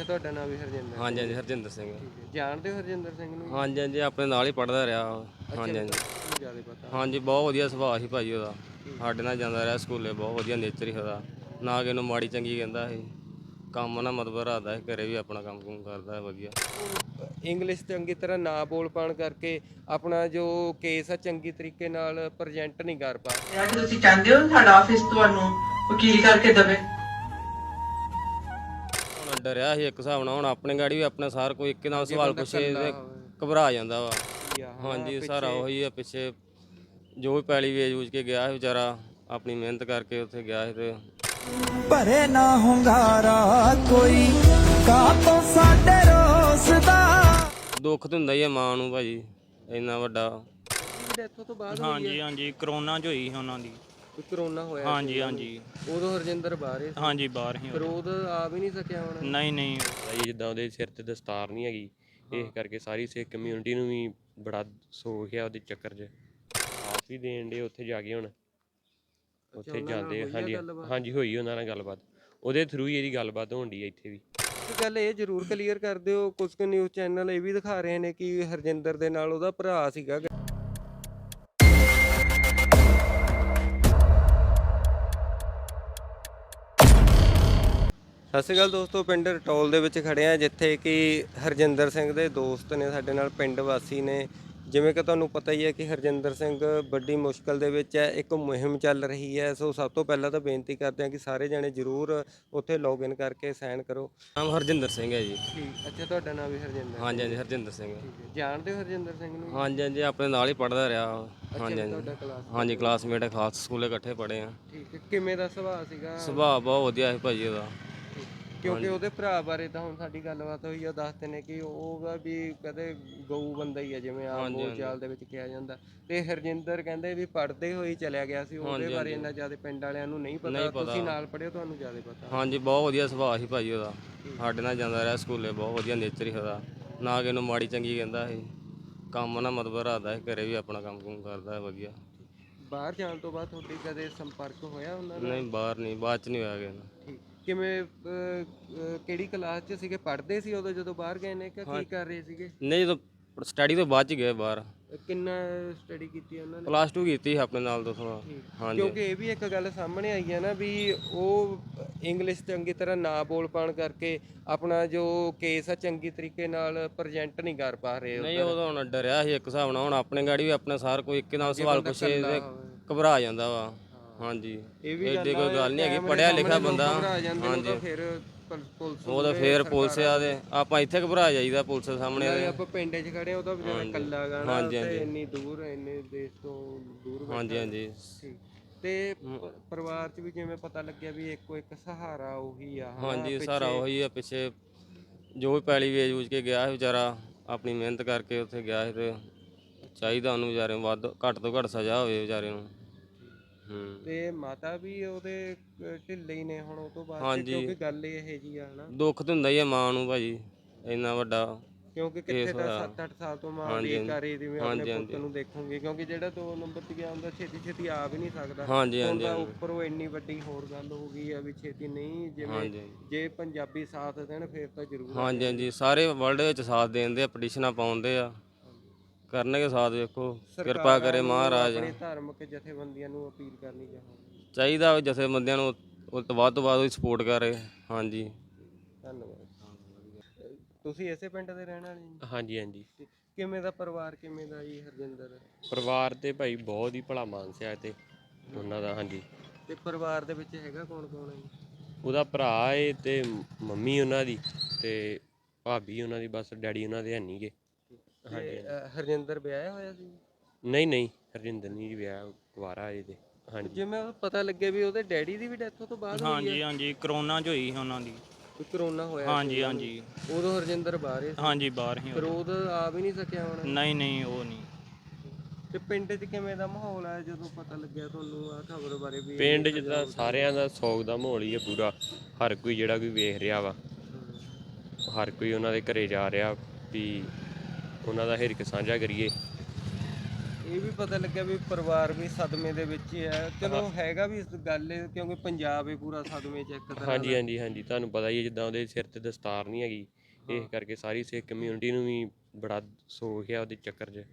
ਅੱਛਾ ਤੁਹਾਡਾ ਨਾਮ ਵੀ ਹਰਜਿੰਦਰ ਹਾਂਜੀ ਹਾਂਜੀ ਹਰਜਿੰਦਰ ਸਿੰਘ। ਠੀਕ ਹੈ। ਜਾਣਦੇ ਹੋ ਹਰਜਿੰਦਰ ਸਿੰਘ ਨੂੰ? ਹਾਂਜੀ ਹਾਂਜੀ ਆਪਣੇ ਨਾਲ ਹੀ ਪੜਦਾ ਰਿਹਾ ਹਾਂਜੀ ਹਾਂਜੀ। ਤੁਹਾਨੂੰ ਜ਼ਿਆਦਾ ਪਤਾ। ਹਾਂਜੀ ਬਹੁਤ ਵਧੀਆ ਸੁਭਾਅ ਸੀ ਭਾਜੀ ਉਹਦਾ। ਸਾਡੇ ਨਾਲ ਜਾਂਦਾ ਰਿਹਾ ਸਕੂਲੇ ਬਹੁਤ ਵਧੀਆ ਨੇਚਰ ਹੀ ਉਹਦਾ। ਨਾ ਕਿ ਇਹਨੂੰ ਮਾੜੀ ਚੰਗੀ ਕਹਿੰਦਾ ਸੀ। ਕੰਮ ਨਾ ਮਤਲਬ ਰੱਖਦਾ ਸੀ ਘਰੇ ਵੀ ਆਪਣਾ ਕੰਮ ਕੁਮ ਕਰਦਾ ਹੈ ਵਧੀਆ। ਇੰਗਲਿਸ਼ ਚੰਗੀ ਤਰ੍ਹਾਂ ਨਾ ਬੋਲ ਪਾਣ ਕਰਕੇ ਆਪਣਾ ਜੋ ਕੇਸ ਆ ਚੰਗੀ ਤਰੀਕੇ ਨਾਲ ਪ੍ਰੈਜ਼ੈਂਟ ਨਹੀਂ ਕਰ ਪਾ। ਯਾਰ ਕਿ ਤੁਸੀਂ ਚਾਹੁੰਦੇ ਹੋ ਸਾਡਾ ਆਫਿਸ ਤੁਹਾਨੂੰ ਵਕੀਲ ਕਰਕੇ ਦਵੇ? ਡਰਿਆ ਸੀ ਇੱਕ ਹਿਸਾਬ ਨਾਲ ਹੁਣ ਆਪਣੇ ਗਾੜੀ ਵੀ ਆਪਣਾ ਸਾਰ ਕੋਈ ਇੱਕ ਨਾਲ ਸਵਾਲ ਪੁੱਛੇ ਤੇ ਘਬਰਾ ਜਾਂਦਾ ਵਾ। ਹਾਂਜੀ ਸਾਰਾ ਉਹੀ ਆ ਪਿੱਛੇ ਜੋ ਵੀ ਪੈਲੀ ਵੇਚ ਵੂਚ ਕੇ ਗਿਆ ਸੀ ਵਿਚਾਰਾ ਆਪਣੀ ਮਿਹਨਤ ਕਰਕੇ ਉੱਥੇ ਗਿਆ ਸੀ ਤੇ ਭਰੇ ਨਾ ਹੁੰਗਾਰਾ ਕੋਈ ਕਾਤੋਂ ਸਾਡੇ ਰੋਸ ਦਾ? ਦੁੱਖ ਤਾਂ ਹੁੰਦਾ ਹੀ ਆ ਮਾਂ ਨੂੰ ਭਾਜੀ ਇੰਨਾ ਵੱਡਾ। ਡੈਥ ਤੋਂ ਬਾਅਦ ਹਾਂਜੀ ਹਾਂਜੀ ਕਰੋਨਾ ਚ ਹੋਈ ਸੀ ਉਹਨਾਂ ਦੀ। ਕੋਈ ਕਰੋਨਾ ਹੋਇਆ ਹਾਂਜੀ ਹਾਂਜੀ। ਉਦੋਂ ਹਰਜਿੰਦਰ ਬਾਹਰ। ਹਾਂਜੀ ਬਾਹਰ ਹੀ ਫਿਰ ਉਹ ਆ ਵੀ ਨਹੀਂ ਸਕਿਆ ਹੁਣ। ਨਹੀਂ ਨਹੀਂ। ਭਾਈ ਜਿੱਦਾਂ ਉਹਦੇ ਸਿਰ ਤੇ ਦਸਤਾਰ ਨਹੀਂ ਹੈਗੀ ਇਸ ਕਰਕੇ ਸਾਰੀ ਸਿੱਖ ਕਮਿਊਨਿਟੀ ਨੂੰ ਵੀ ਬੜਾ ਸੋਖ ਆ ਉਹਦੇ ਚੱਕਰ 'ਚ। ਆਪ ਵੀ ਦੇਣ ਦੇ ਉੱਥੇ ਜਾ ਕੇ ਹੁਣ। ਉੱਥੇ ਜਾਂਦੇ ਹਾਂਜੀ। ਹਾਂਜੀ ਹੋਈ ਉਹਨਾਂ ਨਾਲ ਗੱਲਬਾਤ। ਉਹਦੇ ਥਰੂ ਹੀ ਇਹਦੀ ਗੱਲਬਾਤ ਹੋਣ ਦੀ ਇੱਥੇ ਵੀ। ਇੱਕ ਗੱਲ ਇਹ ਜ਼ਰੂਰ ਕਲੀਅਰ ਕਰ ਦਿਓ ਕੁਝ ਕੁ ਨਿਊਜ਼ ਚੈਨਲ ਇਹ ਵੀ ਦਿਖਾ ਰਹੇ ਨੇ ਕਿ ਹਰਜਿੰਦਰ ਦੇ ਨਾਲ ਉਹਦਾ ਭਰਾ ਸੀਗਾ। ਸਤਿ ਸ਼੍ਰੀ ਅਕਾਲ ਦੋਸਤੋ ਪਿੰਡ ਰਟੋਲ ਦੇ ਵਿੱਚ ਖੜੇ ਆ ਜਿੱਥੇ ਕਿ ਹਰਜਿੰਦਰ ਸਿੰਘ ਦੇ ਦੋਸਤ ਨੇ ਸਾਡੇ ਨਾਲ ਪਿੰਡ ਵਾਸੀ ਨੇ। ਜਿਵੇਂ ਕਿ ਤੁਹਾਨੂੰ ਪਤਾ ਹੀ ਹੈ ਕਿ ਹਰਜਿੰਦਰ ਸਿੰਘ ਵੱਡੀ ਮੁਸ਼ਕਲ ਦੇ ਵਿੱਚ ਹੈ ਇੱਕ ਮੁਹਿੰਮ ਚੱਲ ਰਹੀ ਹੈ। ਸੋ ਸਭ ਤੋਂ ਪਹਿਲਾਂ ਤਾਂ ਬੇਨਤੀ ਕਰਦੇ ਹਾਂ ਕਿ ਸਾਰੇ ਜਣੇ ਜ਼ਰੂਰ ਉੱਥੇ ਲੌਗਇਨ ਕਰਕੇ ਸਾਈਨ ਕਰੋ। ਨਾਮ ਹਰਜਿੰਦਰ ਸਿੰਘ ਹੈ ਜੀ। ਠੀਕ ਅੱਛਾ ਤੁਹਾਡਾ ਨਾਮ ਵੀ ਹਰਜਿੰਦਰ ਹਾਂਜੀ ਹਾਂਜੀ ਹਰਜਿੰਦਰ ਸਿੰਘ ਜਾਣਦੇ ਹੋ ਹਰਜਿੰਦਰ ਸਿੰਘ ਨੂੰ? ਹਾਂਜੀ ਹਾਂਜੀ ਆਪਣੇ ਨਾਲ ਹੀ ਪੜਦਾ ਰਿਹਾ। ਹਾਂਜੀ ਹਾਂਜੀ। ਤੁਹਾਡਾ ਕਲਾਸ ਹਾਂਜੀ ਕਲਾਸਮੇਟ ਖਾਸ ਸਕੂਲੇ ਇਕੱਠੇ ਪੜ੍ਹੇ ਆ ਠੀਕ ਹੈ ਕਿਵੇਂ ਦਾ ਸੁਭਾਅ ਸੀਗਾ? ਸੁਭਾਅ ਬਹੁਤ ਵਧੀਆ ਸੀ ਭਾਜੀ ਉਹਦਾ। ਕਿਉਂਕਿ ਉਹਦੇ ਭਰਾ ਬਾਰੇ ਤਾਂ ਹੁਣ ਸਾਡੀ ਗੱਲਬਾਤ ਹੋਈ ਆ ਦੱਸਦੇ ਨੇ ਕਿ ਉਹਦਾ ਵੀ ਕਦੇ ਗਊ ਬੰਦਾ ਹੀ ਆ ਜਿਵੇਂ ਆਮ ਬੋਲਚਾਲ ਦੇ ਵਿੱਚ ਕਿਹਾ ਜਾਂਦਾ। ਤੇ ਹਰਜਿੰਦਰ ਕਹਿੰਦੇ ਵੀ ਪੜਦੇ ਹੋਈ ਚਲਿਆ ਗਿਆ ਸੀ ਉਹਦੇ ਬਾਰੇ ਇੰਨਾ ਜ਼ਿਆਦਾ ਪਿੰਡ ਵਾਲਿਆਂ ਨੂੰ ਨਹੀਂ ਪਤਾ ਤੁਸੀਂ ਨਾਲ ਪੜਿਓ ਤੁਹਾਨੂੰ ਜ਼ਿਆਦਾ ਪਤਾ। ਹਾਂਜੀ ਬਹੁਤ ਵਧੀਆ ਸੁਭਾਅ ਸੀ ਭਾਜੀ ਉਹਦਾ। ਸਾਡੇ ਨਾਲ ਜਾਂਦਾ ਰਿਹਾ ਸਕੂਲੇ ਬਹੁਤ ਵਧੀਆ ਨੇਚਰ ਹੀ ਉਹਦਾ। ਨਾ ਕਿ ਇਹਨੂੰ ਮਾੜੀ ਚੰਗੀ ਕਹਿੰਦਾ ਸੀ। ਕੰਮ ਨਾ ਮਤਲਬ ਰੱਖਦਾ ਸੀ ਘਰੇ ਵੀ ਆਪਣਾ ਕੰਮ ਕੁਮ ਕਰਦਾ ਹੈ ਵਧੀਆ। ਬਾਹਰ ਜਾਣ ਤੋਂ ਬਾਅਦ ਤੁਹਾਡੀ ਕਦੇ ਸੰਪਰਕ ਹੋਇਆ ਉਹਨਾਂ ਨਾਲ? ਨਹੀਂ ਬਾਹਰ ਨਹੀਂ ਬਾਅਦ ਚ ਨਹੀਂ ਹੋਇਆ ਗਿਆ ਕਿਵੇਂ ਅਹ, ਅਹ, ਕਿਹੜੀ ਕਲਾਸ 'ਚ ਸੀਗੇ? ਪੜ੍ਹਦੇ ਸੀ ਉਦੋਂ ਜਦੋਂ ਬਾਹਰ ਗਏ ਨੇ ਕਿ ਕੀ ਕਰ ਰਹੇ ਸੀਗੇ? ਨਹੀਂ ਜਦੋਂ ਸਟੱਡੀ ਤੋਂ ਬਾਅਦ ਚ ਗਏ ਬਾਹਰ। ਕਿੰਨਾ ਸਟੱਡੀ ਕੀਤੀ ਉਹਨਾਂ ਨੇ? ਕਲਾਸ 2 ਕੀਤੀ ਸੀ ਆਪਣੇ ਨਾਲ ਤੋਂ ਥੋੜਾ ਹਾਂਜੀ। ਕਿਉਂਕਿ ਇਹ ਵੀ ਇੱਕ ਗੱਲ ਸਾਹਮਣੇ ਆਈ ਹੈ ਨਾ ਵੀ ਉਹ ਇੰਗਲਿਸ਼ ਚੰਗੀ ਤਰ੍ਹਾਂ ਨਾ ਬੋਲ ਪਾਣ ਕਰਕੇ ਆਪਣਾ ਜੋ ਕੇਸ ਆ ਚੰਗੀ ਤਰੀਕੇ ਨਾਲ ਪ੍ਰੈਜ਼ੈਂਟ ਨਹੀਂ ਕਰ ਪਾ ਰਹੇ ਨਹੀਂ ਤਾਂ ਹੁਣ ਡਰਿਆ ਸੀ ਇੱਕ ਹਿਸਾਬ ਨਾਲ। ਹੁਣ ਆਪਣੇ ਗਾੜੀ ਵੀ ਆਪਣਾ ਸਾਰ ਕੋਈ ਇੱਕ ਨਾਲ ਸਵਾਲ ਪੁੱਛੇ ਤੇ ਘਬਰਾ ਜਾਂਦਾ ਵਾ। ਹਾਂਜੀ। ਇਹ ਵੀ ਐਡੀ ਕੋਈ ਗੱਲ ਨਹੀਂ ਹੈਗੀ ਪੜਿਆ ਲਿਖਿਆ ਬੰਦਾ। ਹਾਂਜੀ। ਫਿਰ ਪੁਲ- ਪੁਲਿਸ ਉਹ ਤਾਂ ਫੇਰ ਪੁਲਿਸ ਆ ਦੇ। ਆਪਾਂ ਇੱਥੇ ਘਬਰਾ ਜਾਈਦਾ ਪੁਲਿਸ ਸਾਹਮਣੇ ਨਾਲੇ ਆਪਾਂ ਪਿੰਡ 'ਚ ਖੜੇ ਉਹ ਤਾਂ ਵਿਚਾਰਾ ਇਕੱਲਾ ਗਾਣਾ ਹਾਂਜੀ, ਤੇ ਹਾਂਜੀ। ਇੰਨੀ ਦੂਰ ਇੰਨੇ ਦੇਸ਼ ਤੋਂ ਦੂਰ ਬੈਠਾ ਹਾਂਜੀ ਹਾਂਜੀ। ਠੀਕ। ਤੇ ਪ- ਪਰਿਵਾਰ 'ਚ ਵੀ ਜਿਵੇਂ ਪਤਾ ਲੱਗਿਆ ਵੀ ਇੱਕੋ ਇੱਕ ਸਹਾਰਾ ਉਹੀ ਆ ਹਨਾ, ਹਾਂਜੀ ਪਿੱਛੇ- ਸਾਰਾ ਉਹੀ ਆ ਪਿੱਛੇ ਜੋ ਵੀ ਪੈਲੀ ਵੇਚ ਵੂਚ ਕੇ ਗਿਆ ਸੀ ਵਿਚਾਰਾ ਆਪਣੀ ਮਿਹਨਤ ਕਰਕੇ ਉੱਥੇ ਗਿਆ ਸੀ ਤੇ ਚਾਹੀਦਾ ਉਹਨੂੰ ਵਿਚਾਰੇ ਨੂੰ ਵੱਧ ਘੱਟ ਤੋਂ ਘੱਟ ਸਜ਼ਾ ਹੋਵੇ ਵਿਚਾਰੇ ਨੂੰ। ਹੂੰ ਤੇ ਮਾਤਾ ਵੀ ਉਹਦੇ ਅਹ, ਢਿੱਲੇ ਹੀ ਨੇ ਹੁਣ ਉਹ ਤੋਂ ਬਾਅਦ ਹਾਂਜੀ। ਕਿਉਂਕਿ ਗੱਲ ਇਹ ਜੀ ਆ ਹਨਾ ਦੁੱਖ ਤਾਂ ਹੁੰਦਾ ਹੀ ਆ ਮਾਂ ਨੂੰ ਭਾਜੀ ਇੰਨਾ ਵੱਡਾ ਕਿਉਂਕਿ ਕਿੱਥੇ ਦਾ 7-8 ਸਾਲ ਤੋਂ ਮਾਂ ਹਾਂਜੀ, ਦੀ ਕਰੀ ਦੀ ਵੀ ਹਾਂਜੀ, ਆਪਣੇ ਪੁੱਤ। ਨੂੰ ਦੇਖੂਗੀ ਕਿਉਂਕਿ ਜਿਹੜਾ ਦੋ ਨੰਬਰ ਤੇ ਗਿਆ ਹੁੰਦਾ ਛੇਤੀ ਛੇਤੀ ਆ ਵੀ ਨਹੀਂ ਸਕਦਾ ਹਾਂਜੀ, ਹਾਂਜੀ, ਤਾਂ ਹਾਂਜੀ। ਉੱਪਰ ਉਹ ਇੰਨੀ ਵੱਡੀ ਹੋਰ ਗੱਲ ਹੋ ਗਈ ਆ ਵੀ ਛੇਤੀ ਨਹੀਂ ਜਿਵੇਂ ਹਾਂਜੀ। ਜੇ ਪੰਜਾਬੀ ਸਾਥ ਦੇਣ ਫਿਰ ਤਾਂ ਜ਼ਰੂਰ ਹਾਂਜੀ ਹਾਂਜੀ ਸਾਰੇ ਵਰਲਡ ਵਿੱਚ ਸਾਥ ਦੇਂਦੇ ਆ ਪਟੀਸ਼ਨਾਂ ਪਾਉਂਦੇ ਆ ਕਰਨਗੇ ਸਾਥ ਵੇਖੋ। ਕਿਰਪਾ ਕਰੇ ਮਹਾਰਾਜ। ਆਪਣੇ ਧਾਰਮਿਕ ਜਥੇਬੰਦੀਆਂ ਨੂੰ ਅਪੀਲ ਕਰਨੀ ਚਾਹੁੰਦਾ ਚਾਹੀਦਾ ਵੀ ਜਥੇਬੰਦੀਆਂ ਨੂੰ ਉਹ ਤੋਂ ਵੱਧ ਤੋਂ ਵੱਧ ਸਪੋਰਟ ਕਰੇ। ਹਾਂਜੀ। ਧੰਨਵਾਦ। ਤੁਸੀਂ ਇਸੇ ਪਿੰਡ ਦੇ ਰਹਿਣ ਵਾਲੇ ਜੀ? ਹਾਂਜੀ ਹਾਂਜੀ। ਕਿਵੇਂ ਦਾ ਪਰਿਵਾਰ ਕਿਵੇਂ ਦਾ ਜੀ ਹਰਜਿੰਦਰ? ਪਰਿਵਾਰ ਤੇ ਭਾਈ ਬਹੁਤ ਹੀ ਭਲਾ ਮਾਨਸਿਆ ਤੇ। ਉਹਨਾਂ ਦਾ ਹਾਂਜੀ। ਤੇ ਪਰਿਵਾਰ ਦੇ ਵਿੱਚ ਹੈਗਾ ਕੌਣ ਕੌਣ ਹੈ ਉਹਦਾ ਭਰਾ ਏ ਤੇ ਮੰਮੀ ਉਹਨਾਂ ਦੀ ਤੇ ਭਾਬੀ ਉਹਨਾਂ ਦੀ ਬਸ ਡੈਡੀ ਉਹਨਾਂ ਦੇ ਹੈ ਨਹੀਂਗੇ ਤੇ ਅ, ਹਰਜਿੰਦਰ ਵਿਆਹਿਆ ਹੋਇਆ ਸੀ? ਨਹੀਂ ਨਹੀਂ ਹਰਜਿੰਦਰ ਨਹੀਂ ਜੀ ਵਿਆਹ ਕੁਵਾਰਾ ਏ ਤੇ ਹਾਂਜੀ। ਜਿਵੇਂ ਉਹ ਪਤਾ ਲੱਗਿਆ ਵੀ ਉਹਦੇ ਡੈਡੀ ਦੀ ਵੀ ਡੈਥ ਤੋਂ ਬਾਅਦ ਹੋਈ ਹਾਂਜੀ ਹਾਂਜੀ ਕਰੋਨਾ ਚ ਹੋਈ ਸੀ ਉਹਨਾਂ ਦੀ। ਕੋਈ ਕਰੋਨਾ ਹੋਇਆ ਹਾਂਜੀ ਹਾਂਜੀ। ਉਦੋਂ ਹਰਜਿੰਦਰ ਬਾਹਰ ਹੀ ਸੀ। ਹਾਂਜੀ ਬਾਹਰ ਹੀ ਫਿਰ ਉਦੋਂ ਆ ਵੀ ਨਹੀਂ ਸਕਿਆ ਹੁਣ। ਨਹੀਂ ਨਹੀਂ ਉਹ ਨਹੀਂ। ਤੇ ਪਿੰਡ 'ਚ ਕਿਵੇਂ ਦਾ ਮਾਹੌਲ ਹੈ ਜਦੋਂ ਪਤਾ ਲੱਗਿਆ ਤੁਹਾਨੂੰ ਆ ਖਬਰ ਬਾਰੇ ਵੀ? ਪਿੰਡ ਜਿੱਦਾਂ ਸਾਰਿਆਂ ਦਾ ਸੋਗ ਦਾ ਮਾਹੌਲ ਹੀ ਹੈ ਪੂਰਾ। ਹਰ ਕੋਈ ਜਿਹੜਾ ਕੋਈ ਵੇਖ ਰਿਹਾ ਵਾ। ਹਰ ਕੋਈ ਉਹਨਾਂ ਦੇ ਘਰੇ ਜਾ ਰਿਹਾ ਵੀ ਉਹਨਾਂ ਦਾ ਹਿਰਕ ਸਾਂਝਾ ਕਰੀਏ। ਇਹ ਵੀ ਪਤਾ ਲੱਗਿਆ ਵੀ ਪਰਿਵਾਰ ਵੀ ਸਦਮੇ ਦੇ ਵਿੱਚ ਹੀ ਹੈ। ਚਲੋ ਹੈਗਾ ਵੀ ਇਸ ਗੱਲ ਇਹ ਕਿਉਂਕਿ ਪੰਜਾਬ ਹੀ ਪੂਰਾ ਸਦਮੇ ਚ ਇੱਕ ਤਰ੍ਹਾਂ ਹਾਂਜੀ ਹਾਂਜੀ ਹਾਂਜੀ। ਤੁਹਾਨੂੰ ਪਤਾ ਹੀ ਹੈ ਜਿੱਦਾਂ ਉਹਦੇ ਸਿਰ ਤੇ ਦਸਤਾਰ ਨਹੀਂ ਹੈਗੀ ਇਸ ਕਰਕੇ ਸਾਰੀ ਸਿੱਖ ਕਮਿਊਨਿਟੀ ਨੂੰ ਵੀ ਬੜਾ ਸੋਖ ਹੈ ਉਹਦੇ ਚੱਕਰ 'ਚ।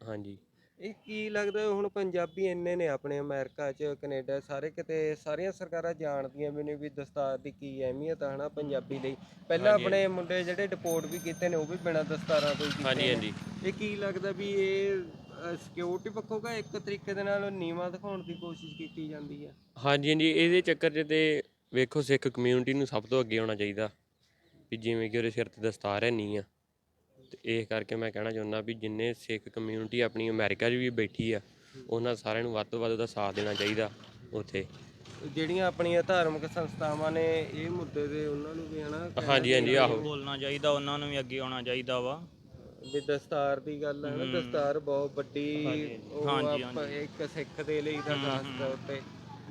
ਹਾਂਜੀ। ਇਹ ਕੀ ਲੱਗਦਾ ਹੁਣ ਪੰਜਾਬੀ ਇੰਨੇ ਨੇ ਆਪਣੇ ਅਮਰੀਕਾ ਚ ਕੈਨੇਡਾ ਸਾਰੇ ਕਿਤੇ ਸਾਰੀਆਂ ਸਰਕਾਰਾਂ ਜਾਣਦੀਆਂ ਵੀ ਨੇ ਵੀ ਦਸਤਾਰ ਦੀ ਕੀ ਅਹਿਮੀਅਤ ਹੈ ਹਨਾ ਪੰਜਾਬੀ ਲਈ। ਪਹਿਲਾਂ ਆਪਣੇ ਮੁੰਡੇ ਜਿਹੜੇ ਡਿਪੋਰਟ ਵੀ ਕੀਤੇ ਨੇ ਉਹ ਵੀ ਬਿਨਾਂ ਦਸਤਾਰਾਂ ਤੋਂ ਹੀ ਕੀਤੇ ਹਾਂਜੀ ਨੇ। ਹਾਂਜੀ। ਇਹ ਕੀ ਲੱਗਦਾ ਵੀ ਇਹ ਸਿਕਿਉਰਿਟੀ ਪੱਖੋਂ ਕਾ ਇੱਕ ਤਰੀਕੇ ਦੇ ਨਾਲ ਨੀਵਾ ਦਿਖਾਉਣ ਦੀ ਕੋਸ਼ਿਸ਼ ਕੀਤੀ ਜਾਂਦੀ ਹੈ ਹਾਂਜੀ ਹਾਂਜੀ। ਇਹਦੇ ਚੱਕਰ 'ਚ ਤੇ ਵੇਖੋ ਸਿੱਖ ਕਮਿਊਨਿਟੀ ਨੂੰ ਸਭ ਤੋਂ ਅੱਗੇ ਆਉਣਾ ਚਾਹੀਦਾ। ਵੀ ਜਿਵੇਂ ਕਿ ਉਹਦੇ ਸਿਰ ਤੇ ਦਸਤਾਰ ਹੈ ਨਹੀਂ ਆ। ਤੇ ਇਹ ਕਰਕੇ ਮੈਂ ਕਹਿਣਾ ਚਾਹੁੰਦਾ ਵੀ ਜਿੰਨੇ ਸਿੱਖ ਕਮਿਊਨਿਟੀ ਆਪਣੀ ਅਮਰੀਕਾ 'ਚ ਵੀ ਬੈਠੀ ਆ ਉਹਨਾਂ ਸਾਰਿਆਂ ਨੂੰ ਵੱਧ ਤੋਂ ਵੱਧ ਉਹਦਾ ਸਾਥ ਦੇਣਾ ਚਾਹੀਦਾ ਉੱਥੇ। ਜਿਹੜੀਆਂ ਆਪਣੀਆਂ ਧਾਰਮਿਕ ਸੰਸਥਾਵਾਂ ਨੇ ਇਹ ਮੁੱਦੇ ਦੇ ਉਹਨਾਂ ਨੂੰ ਵੀ ਹਨਾ ਕਹਿਣਾ ਹਾਂਜੀ ਹਾਂਜੀ ਆਹੋ। ਬੋਲਣਾ ਚਾਹੀਦਾ ਉਹਨਾਂ ਨੂੰ ਵੀ ਅੱਗੇ ਆਉਣਾ ਚਾਹੀਦਾ ਵਾ। ਵੀ ਦਸਤਾਰ ਦੀ ਗੱਲ ਹੈ ਨਾ ਦਸਤਾਰ ਬਹੁਤ ਵੱਡੀ ਉਹ ਹਾਂਜੀ, ਆਪਾਂ ਇੱਕ ਸਿੱਖ ਦੇ ਲਈ ਤਾਂ ਖਾਸ ਤੌਰ ਤੇ।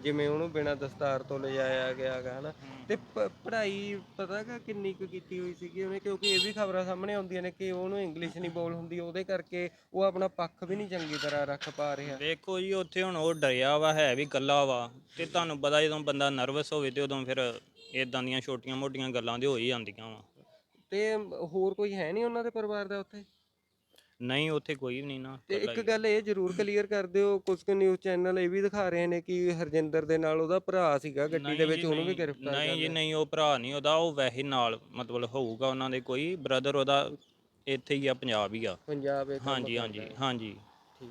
ਜਿਵੇਂ ਉਹਨੂੰ ਬਿਨਾਂ ਦਸਤਾਰ ਤੋਂ ਲਿਜਾਇਆ ਗਿਆ ਗਾ ਹਨਾ। ਤੇ ਪ- ਪੜ੍ਹਾਈ ਪਤਾ ਕਿ ਕਿੰਨੀ ਕੁ ਕੀਤੀ ਹੋਈ ਸੀਗੀ ਉਹਨੇ? ਕਿਉਂਕਿ ਇਹ ਵੀ ਖਬਰਾਂ ਸਾਹਮਣੇ ਆਉਂਦੀਆਂ ਨੇ ਕਿ ਉਹਨੂੰ ਇੰਗਲਿਸ਼ ਨਹੀਂ ਬੋਲ ਹੁੰਦੀ ਉਹਦੇ ਕਰਕੇ ਉਹ ਆਪਣਾ ਪੱਖ ਵੀ ਨਹੀਂ ਚੰਗੀ ਤਰ੍ਹਾਂ ਰੱਖ ਪਾ ਰਿਹਾ। ਦੇਖੋ ਜੀ ਉੱਥੇ ਹੁਣ ਉਹ ਡਰਿਆ ਵਾ ਹੈ ਵੀ ਇਕੱਲਾ ਵਾ ਤੇ ਤੁਹਾਨੂੰ ਪਤਾ ਜਦੋਂ ਬੰਦਾ ਨਰਵਸ ਹੋਵੇ ਤੇ ਉਦੋਂ ਫਿਰ ਇਦਾਂ ਦੀਆਂ ਛੋਟੀਆਂ-ਮੋਟੀਆਂ ਗੱਲਾਂ ਤੇ ਹੋ ਹੀ ਜਾਂਦੀਆਂ ਵਾ। ਤੇ ਹੋਰ ਕੋਈ ਹੈ ਨਹੀਂ ਉਹਨਾਂ ਦੇ ਪਰਿਵਾਰ ਦਾ ਉੱਥੇ? ਨਹੀਂ ਉੱਥੇ ਕੋਈ ਵੀ ਨਹੀਂ ਨਾ ਤੇ ਇਕੱਲਾ ਇੱਕ ਹੀ। ਗੱਲ ਇਹ ਜ਼ਰੂਰ ਕਲੀਅਰ ਕਰ ਦਿਓ ਕੁਝ ਕੁ ਨਿਊਜ਼ ਚੈਨਲ ਇਹ ਵੀ ਦਿਖਾ ਰਹੇ ਨੇ ਕਿ ਹਰਜਿੰਦਰ ਦੇ ਨਾਲ ਉਹਦਾ ਭਰਾ ਸੀਗਾ ਗੱਡੀ ਦੇ ਨਹੀਂ ਵਿੱਚ ਜੀ, ਉਹਨੂੰ ਵੀ ਨਹੀਂ- ਗ੍ਰਿਫਤਾਰ ਕਰ ਨਹੀਂ ਜੀ ਲਿਆ। ਨਹੀਂ ਉਹ ਭਰਾ ਨਹੀਂ ਉਹਦਾ ਉਹ ਵੈਸੇ ਨਾਲ ਮਤਲਬ ਹੋਊਗਾ ਉਹਨਾਂ ਦੇ ਕੋਈ ਬ੍ਰਦਰ ਉਹਦਾ ਇੱਥੇ ਹੀ ਆ ਪੰਜਾਬ ਹੀ ਆ। ਪੰਜਾਬ ਇਹ ਕੰਮ ਹਾਂਜੀ ਹਾਂਜੀ ਹੈ। ਹਾਂਜੀ। ਠੀਕ।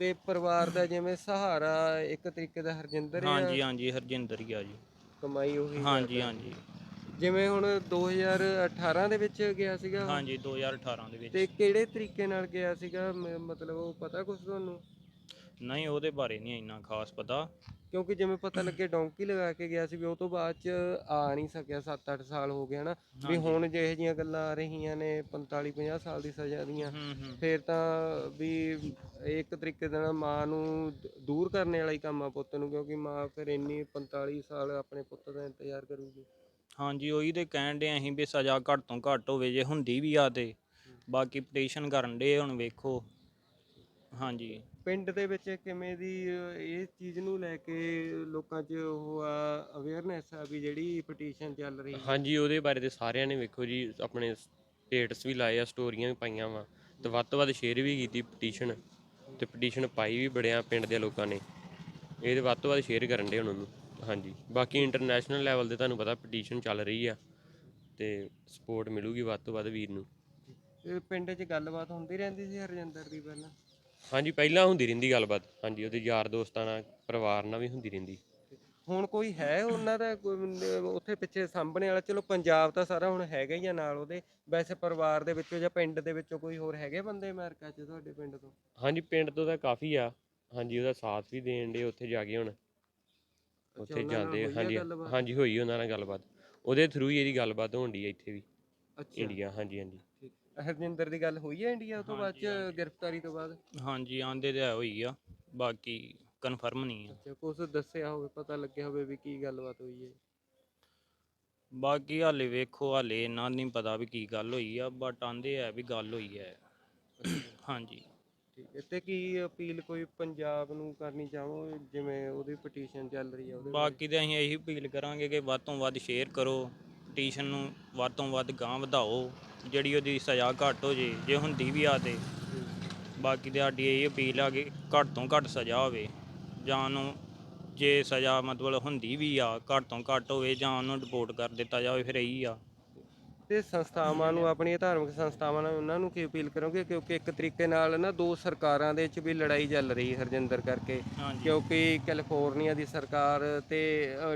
ਤੇ ਪਰਿਵਾਰ ਦਾ ਜਿਵੇਂ ਸਹਾਰਾ ਇੱਕ ਤਰੀਕੇ ਦਾ ਹਰਜਿੰਦਰ ਹਾਂਜੀ ਆ? ਹਾਂਜੀ ਹਰਜਿੰਦਰ ਹੀ ਆ ਜੀ। ਕਮਾਈ ਉਹੀ ਹਾਂਜੀ। ਹਾਂਜੀ। ਜਿਵੇਂ ਹੁਣ 2018 ਦੇ ਵਿੱਚ ਗਿਆ ਸੀਗਾ। ਉਹ? ਹਾਂਜੀ 2018 ਦੇ ਵਿੱਚ। ਤੇ ਕਿਹੜੇ ਤਰੀਕੇ ਨਾਲ ਗਿਆ ਸੀਗਾ? ਮ- ਮਤਲਬ ਉਹ ਪਤਾ ਕੁਝ ਤੁਹਾਨੂੰ? ਨਹੀਂ ਉਹਦੇ ਬਾਰੇ ਨਹੀਂ ਇੰਨਾ ਖਾਸ ਪਤਾ। ਕਿਉਂਕਿ ਜਿਵੇਂ ਪਤਾ ਲੱਗੇ ਡੌਂਕੀ ਲਗਾ ਕੇ ਗਿਆ ਸੀ ਵੀ ਉਹ ਤੋਂ ਬਾਅਦ ਚ ਆ ਨਹੀਂ ਸਕਿਆ 7-8 ਸਾਲ ਹੋ ਗਏ ਹਨਾ? ਵੀ ਹੁਣ ਜੇ ਇਹੋ ਜਿਹੀਆਂ ਗੱਲਾਂ ਆ ਰਹੀਆਂ ਨੇ 45-50 ਸਾਲ ਦੀ ਸਜ਼ਾ ਦੀਆਂ। ਹੂੰ ਹੂੰ। ਫਿਰ ਤਾਂ ਵੀ ਇੱਕ ਤਰੀਕੇ ਦੇ ਨਾਲ ਮਾਂ ਨੂੰ ਦ- ਦੂਰ ਕਰਨ ਵਾਲਾ ਹੀ ਕੰਮ ਆ ਪੁੱਤ ਨੂੰ ਕਿਉਂਕਿ ਮਾਂ ਫਿਰ ਇੰਨੀ 45 ਸਾਲ ਆਪਣੇ ਪੁੱਤ ਦਾ ਇੰਤਜ਼ਾਰ ਕਰੂਗੀ। ਹਾਂਜੀ ਉਹੀ ਤੇ ਕਹਿਣ ਦੇ ਅਸੀਂ ਵੀ ਸਜ਼ਾ ਘੱਟ ਤੋਂ ਘੱਟ ਹੋਵੇ ਜੇ ਹੁੰਦੀ ਵੀ ਆ ਤੇ। ਬਾਕੀ ਪਟੀਸ਼ਨ ਕਰਨ ਦੇ ਹੁਣ ਵੇਖੋ। ਹਾਂਜੀ। ਪਿੰਡ ਦੇ ਵਿੱਚ ਕਿਵੇਂ ਦੀ ਅਹ, ਇਹ ਚੀਜ਼ ਨੂੰ ਲੈ ਕੇ ਲੋਕਾਂ 'ਚ ਉਹ ਆ ਅਵੇਅਰਨੈਸ ਆ ਵੀ ਜਿਹੜੀ ਪਟੀਸ਼ਨ ਚੱਲ ਰਹੀ ਹੈ। ਹਾਂਜੀ ਉਹਦੇ ਬਾਰੇ ਤੇ ਸਾਰਿਆਂ ਨੇ ਵੇਖੋ ਜੀ ਆਪਣੇ ਸਟੇਟਸ ਵੀ ਲਾਏ ਆ ਸਟੋਰੀਆਂ ਵੀ ਪਾਈਆਂ ਵਾ। ਤੇ ਵੱਧ ਤੋਂ ਵੱਧ ਸ਼ੇਅਰ ਵੀ ਕੀਤੀ ਪਟੀਸ਼ਨ ਤੇ ਪਟੀਸ਼ਨ ਪਾਈ ਵੀ ਬੜਿਆ ਪਿੰਡ ਦੇ ਲੋਕਾਂ ਨੇ। ਇਹਦੇ ਵੱਧ ਤੋਂ ਵੱਧ ਸ਼ੇਅਰ ਕਰਨ ਦੇ ਹੁਣ ਉਹਨੂੰ। ਹਾਂਜੀ। ਬਾਕੀ ਇੰਟਰਨੈਸ਼ਨਲ ਲੈਵਲ ਤੇ ਤੁਹਾਨੂੰ ਪਤਾ ਪਟੀਸ਼ਨ ਚੱਲ ਰਹੀ ਆ ਤੇ ਸਪੋਰਟ ਮਿਲੂਗੀ ਵੱਧ ਤੋਂ ਵੱਧ ਵੀਰ ਨੂੰ। ਇਹ ਪਿੰਡ 'ਚ ਗੱਲਬਾਤ ਹੁੰਦੀ ਰਹਿੰਦੀ ਸੀ ਹਰਜਿੰਦਰ ਦੀ ਪਹਿਲਾਂ? ਹਾਂਜੀ ਪਹਿਲਾਂ ਹੁੰਦੀ ਰਹਿੰਦੀ ਗੱਲਬਾਤ। ਹਾਂਜੀ ਉਹਦੇ ਯਾਰ ਦੋਸਤਾਂ ਨਾਲ ਪਰਿਵਾਰ ਨਾਲ ਵੀ ਹੁੰਦੀ ਰਹਿੰਦੀ। ਹੁਣ ਕੋਈ ਹੈ ਉਹਨਾਂ ਦਾ? ਕੋਈ ਉੱਥੇ ਪਿੱਛੇ ਸਾਹਮਣੇ ਵਾਲਾ? ਚਲੋ ਪੰਜਾਬ ਤਾਂ ਸਾਰਾ ਹੁਣ ਹੈਗਾ ਹੀ ਆ ਨਾਲ ਉਹਦੇ। ਵੈਸੇ ਪਰਿਵਾਰ ਦੇ ਵਿੱਚੋਂ ਜਾਂ ਪਿੰਡ ਦੇ ਵਿੱਚੋਂ ਕੋਈ ਹੋਰ ਹੈਗੇ ਬੰਦੇ ਅਮਰੀਕਾ 'ਚ ਤੁਹਾਡੇ ਪਿੰਡ ਤੋਂ? ਹਾਂਜੀ ਪਿੰਡ ਤੋਂ ਤਾਂ ਕਾਫੀ ਆ। ਹਾਂਜੀ ਉਹਦਾ ਸਾਥ ਵੀ ਦੇਣ ਦੇ ਉੱਥੇ ਜਾ ਕੇ ਹੁਣ। ਉੱਥੇ ਜਾਂਦੇ ਹਾਂਜੀ? ਹਾਂਜੀ ਹੋਈ ਉਹਨਾਂ ਨਾਲ ਗੱਲਬਾਤ। ਉਹਦੇ ਥਰੂ ਹੀ ਇਹਦੀ ਗੱਲਬਾਤ ਹੋਣ ਦੀ ਇੱਥੇ ਵੀ। ਅੱਛਾ। ਇੰਡੀਆ ਹਾਂਜੀ ਹਾਂਜੀ। ਹਰਜਿੰਦਰ ਦੀ ਗੱਲ ਹੋਈ ਹੈ ਇੰਡੀਆ ਤੋਂ ਬਾਅਦ ਚ ਗ੍ਰਿਫਤਾਰੀ ਤੋਂ ਬਾਅਦ? ਹਾਂਜੀ ਆਂਦੇ ਤੇ ਹੋਈ ਆ ਬਾਕੀ ਕਨਫਰਮ ਨਹੀਂ ਆ। ਅੱਛਾ ਕੁਝ ਦੱਸਿਆ ਹੋਵੇ ਪਤਾ ਲੱਗਿਆ ਹੋਵੇ ਵੀ ਕੀ ਗੱਲਬਾਤ ਹੋਈ ਹੈ ਬਾਕੀ ਹਾਲੇ ਵੇਖੋ ਹਾਲੇ ਇਹਨਾਂ ਨਹੀਂ ਪਤਾ ਵੀ ਕੀ ਗੱਲ ਹੋਈ ਆ ਬਟ ਆਂਦੇ ਆ ਵੀ ਗੱਲ ਹੋਈ ਹੈ ਹਾਂਜੀ। ਠੀਕ ਹੈ। ਤੇ ਕੀ ਅਪੀਲ ਕੋਈ ਪੰਜਾਬ ਨੂੰ ਕਰਨੀ ਚਾਹੋ? ਜਿਵੇਂ ਉਹਦੀ ਪਟੀਸ਼ਨ ਚੱਲ ਰਹੀ ਹੈ ਉਹਦੇ ਬਾਕੀ ਤੇ ਅਸੀਂ ਇਹੀ ਅਪੀਲ ਕਰਾਂਗੇ ਕਿ ਵੱਧ ਤੋਂ ਵੱਧ ਸ਼ੇਅਰ ਕਰੋ ਪਟੀਸ਼ਨ ਨੂੰ ਵੱਧ ਤੋਂ ਵੱਧ ਗਾਂ ਵਧਾਓ, ਜਿਹੜੀ ਉਹਦੀ ਸਜ਼ਾ ਘੱਟ ਹੋ ਜੇ ਜੇ ਹੁੰਦੀ ਵੀ ਆ ਤੇ। ਬਾਕੀ ਤੇ ਸਾਡੀ ਇਹ ਅਪੀਲ ਆ ਕਿ ਘੱਟ ਤੋਂ ਘੱਟ ਸਜ਼ਾ ਹੋਵੇ, ਜਾਂ ਉਹਨੂੰ ਜੇ ਸਜ਼ਾ ਮਤਲਬ ਹੁੰਦੀ ਵੀ ਆ, ਘੱਟ ਤੋਂ ਘੱਟ ਹੋਵੇ ਜਾਂ ਉਹਨੂੰ ਰਿਪੋਰਟ ਕਰ ਦਿੱਤਾ ਜਾਵੇ, ਫਿਰ ਇਹੀ ਆ। ਤੇ ਸੰਸਥਾਵਾਂ ਨੂੰ ਆਪਣੀਆਂ ਧਾਰਮਿਕ ਸੰਸਥਾਵਾਂ ਨੂੰ ਉਹਨਾਂ ਨੂੰ ਕੀ ਅਪੀਲ ਕਰੋਗੇ? ਕਿਉਂਕਿ ਇੱਕ ਤਰੀਕੇ ਨਾਲ ਨਾ ਦੋ ਸਰਕਾਰਾਂ ਦੇ ਵਿੱਚ ਵੀ ਲੜਾਈ ਚੱਲ ਰਹੀ ਹਰਜਿੰਦਰ ਕਰਕੇ। ਕਿਉਂਕਿ ਕੈਲੀਫੋਰਨੀਆ ਦੀ ਸਰਕਾਰ ਤੇ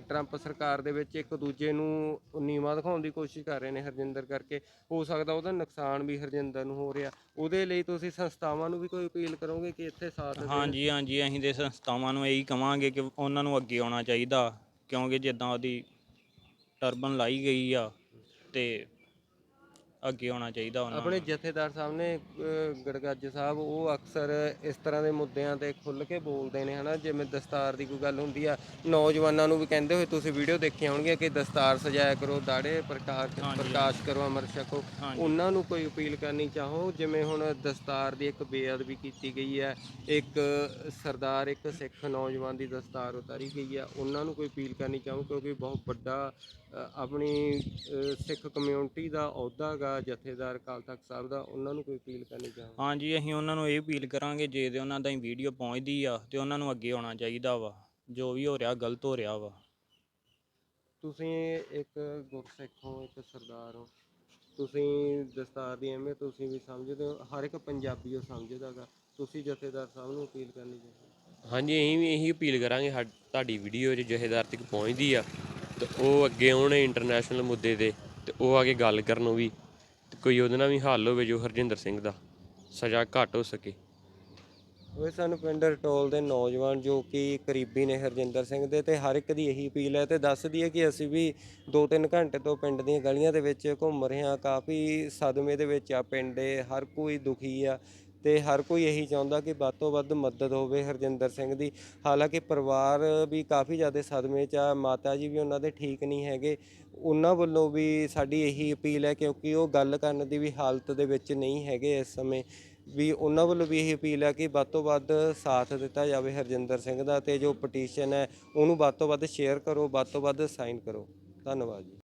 ਟਰੰਪ ਸਰਕਾਰ ਦੇ ਵਿੱਚ ਇੱਕ ਦੂਜੇ ਨੂੰ ਨੀਵਾਂ ਦਿਖਾਉਣ ਦੀ ਕੋਸ਼ਿਸ਼ ਕਰ ਰਹੇ ਨੇ ਹਰਜਿੰਦਰ ਕਰਕੇ। ਹੋ ਸਕਦਾ ਉਹਦਾ ਨੁਕਸਾਨ ਵੀ ਹਰਜਿੰਦਰ ਨੂੰ ਹੋ ਰਿਹਾ। ਉਹਦੇ ਲਈ ਤੁਸੀਂ ਸੰਸਥਾਵਾਂ ਨੂੰ ਵੀ ਕੋਈ ਅਪੀਲ ਕਰੋਗੇ ਕਿ ਇੱਥੇ ਸਾਥ? ਹਾਂਜੀ ਹਾਂਜੀ ਅਸੀਂ ਦੇ ਸੰਸਥਾਵਾਂ ਨੂੰ ਇਹੀ ਕਵਾਂਗੇ ਕਿ ਉਹਨਾਂ ਨੂੰ ਅੱਗੇ ਆਉਣਾ ਚਾਹੀਦਾ। ਕਿਉਂਕਿ ਜਿੱਦਾਂ ਉਹਦੀ ਟਰਬਨ ਲਾਈ ਗਈ ਆ ਤੇ ਅੱਗੇ ਆਉਣਾ ਚਾਹੀਦਾ ਉਹਨਾਂ ਆਪਣੇ ਜਥੇਦਾਰ ਸਾਹਿਬ ਨੇ ਅਹ, ਗੜਗੱਜ ਸਾਹਿਬ ਉਹ ਅਕਸਰ ਇਸ ਤਰ੍ਹਾਂ ਦੇ ਮੁੱਦਿਆਂ ਤੇ ਖੁੱਲ ਕੇ ਬੋਲਦੇ ਨੇ ਹਨਾ? ਜਿਵੇਂ ਦਸਤਾਰ ਦੀ ਕੋਈ ਗੱਲ ਹੁੰਦੀ ਆ ਨੌਜਵਾਨਾਂ ਨੂੰ ਵੀ ਕਹਿੰਦੇ ਹੋਏ ਤੁਸੀਂ ਵੀਡੀਓ ਦੇਖੀਆਂ ਹੋਣਗੀਆਂ ਕਿ ਦਸਤਾਰ ਸਜਾਇਆ ਕਰੋ ਦਾੜੇ ਪ੍ਰਕਾਸ਼। ਪ੍ਰਕਾਸ਼ ਕਰੋ ਅਮਰ ਛਕੋ। ਉਹਨਾਂ ਨੂੰ ਕੋਈ ਅਪੀਲ ਕਰਨੀ ਚਾਹੋ? ਜਿਵੇਂ ਹੁਣ ਦਸਤਾਰ ਦੀ ਇੱਕ ਬੇਅਦਬੀ ਕੀਤੀ ਗਈ ਹੈ ਇੱਕ ਸਰਦਾਰ ਇੱਕ ਸਿੱਖ ਨੌਜਵਾਨ ਦੀ ਦਸਤਾਰ ਉਤਾਰੀ ਗਈ ਹੈ ਉਹਨਾਂ ਨੂੰ ਕੋਈ ਅਪੀਲ ਕਰਨੀ ਚਾਹੋ? ਕਿਉਂਕਿ ਬਹੁਤ ਵੱਡਾ ਆਪਣੀ ਸਿੱਖ ਕਮਿਊਨਿਟੀ ਦਾ ਅਹੁਦਾ ਗਾ ਜਥੇਦਾਰ ਅਕਾਲ ਤਖਤ ਸਾਹਿਬ ਦਾ ਉਹਨਾਂ ਨੂੰ ਕੋਈ ਅਪੀਲ ਕਰਨੀ ਚਾਹੋ ਹਾਂਜੀ ਅਸੀਂ ਉਹਨਾਂ ਨੂੰ ਇਹ ਅਪੀਲ ਕਰਾਂਗੇ ਜੇ ਤੇ ਉਹਨਾਂ ਦਾ ਵੀਡੀਓ ਪਹੁੰਚਦੀ ਆ ਤੇ ਉਹਨਾਂ ਨੂੰ ਅੱਗੇ ਆਉਣਾ ਚਾਹੀਦਾ ਵਾ ਜੋ ਵੀ ਹੋ ਰਿਹਾ ਗਲਤ ਹੋ ਰਿਹਾ ਵਾ। ਤੁਸੀਂ ਇੱਕ ਗੁਰਸਿੱਖ ਹੋ ਇੱਕ ਸਰਦਾਰ ਹੋ ਤੁਸੀਂ ਦਸਤਾਰ ਦੀ ਅਹਿਮੀਅਤ ਤੁਸੀਂ ਵੀ ਸਮਝਦੇ ਹੋ ਹਰ ਇੱਕ ਪੰਜਾਬੀ ਉਹ ਸਮਝਦਾਗਾ ਤੁਸੀਂ ਜਥੇਦਾਰ ਸਾਹਿਬ ਨੂੰ ਅਪੀਲ ਕਰਨੀ ਚਾਹੀਦੀ ਹਾਂਜੀ ਅਸੀਂ ਵੀ ਇਹੀ ਅਪੀਲ ਕਰਾਂਗੇ ਤੁਹਾਡੀ ਵੀਡੀਓ ਜੇ ਜਹੇਦਾਰ ਤੱਕ ਪਹੁੰਚਦੀ ਆ ਤੇ ਉਹ ਅੱਗੇ ਆਉਣ ਇੰਟਰਨੈਸ਼ਨਲ ਮੁੱਦੇ ਤੇ ਤੇ ਉਹ ਆ ਕੇ ਗੱਲ ਕਰਨ ਉਹ ਵੀ ਤੇ ਕੋਈ ਉਹਦੇ ਨਾਲ ਵੀ ਹੱਲ ਹੋਵੇ ਜੋ ਹਰਜਿੰਦਰ ਸਿੰਘ ਦਾ ਸਜ਼ਾ ਘੱਟ ਹੋ ਸਕੇ। ਉਹ ਸਾਨੂੰ ਪਿੰਡ ਰਟੋਲ ਦੇ ਨੌਜਵਾਨ ਜੋ ਕਿ ਕਰੀਬੀ ਨੇ ਹਰਜਿੰਦਰ ਸਿੰਘ ਦੇ ਤੇ ਹਰ ਇੱਕ ਦੀ ਇਹੀ ਅਪੀਲ ਹੈ ਤੇ ਦੱਸਦੀ ਹੈ ਕਿ ਅਸੀਂ ਵੀ 2-3 ਘੰਟੇ ਤੋਂ ਪਿੰਡ ਦੀਆਂ ਗਲੀਆਂ ਦੇ ਵਿੱਚ ਘੁੰਮ ਰਹੇ ਹਾਂ। ਕਾਫੀ ਸਦਮੇ ਦੇ ਵਿੱਚ ਆ ਪਿੰਡ ਦੇ, ਹਰ ਕੋਈ ਦੁਖੀ ਆ। ਤੇ ਹਰ ਕੋਈ ਇਹੀ ਚਾਹੁੰਦਾ ਕਿ ਵੱਧ ਤੋਂ ਵੱਧ ਮਦਦ ਹੋਵੇ ਹਰਜਿੰਦਰ ਸਿੰਘ ਦੀ। ਹਾਲਾਂਕਿ ਪਰਿਵਾਰ ਵੀ ਕਾਫੀ ਜ਼ਿਆਦਾ ਸਦਮੇ 'ਚ ਆ, ਮਾਤਾ ਜੀ ਵੀ ਉਹਨਾਂ ਦੇ ਠੀਕ ਨਹੀਂ ਹੈਗੇ। ਉਹਨਾਂ ਵੱਲੋਂ ਵੀ ਸਾਡੀ ਇਹੀ ਅਪੀਲ ਹੈ ਕਿਉਂਕਿ ਉਹ ਗੱਲ ਕਰਨ ਦੀ ਵੀ ਹਾਲਤ ਦੇ ਵਿੱਚ ਨਹੀਂ ਹੈਗੇ ਇਸ ਸਮੇਂ। ਵੀ ਉਹਨਾਂ ਵੱਲੋਂ ਵੀ ਇਹ ਅਪੀਲ ਹੈ ਕਿ ਵੱਧ ਤੋਂ ਵੱਧ ਸਾਥ ਦਿੱਤਾ ਜਾਵੇ ਹਰਜਿੰਦਰ ਸਿੰਘ ਦਾ ਤੇ ਜੋ ਪਟੀਸ਼ਨ ਹੈ ਉਹਨੂੰ ਵੱਧ ਤੋਂ ਵੱਧ ਸ਼ੇਅਰ ਕਰੋ, ਵੱਧ ਤੋਂ ਵੱਧ ਸਾਈਨ ਕਰੋ। ਧੰਨਵਾਦ ਜੀ।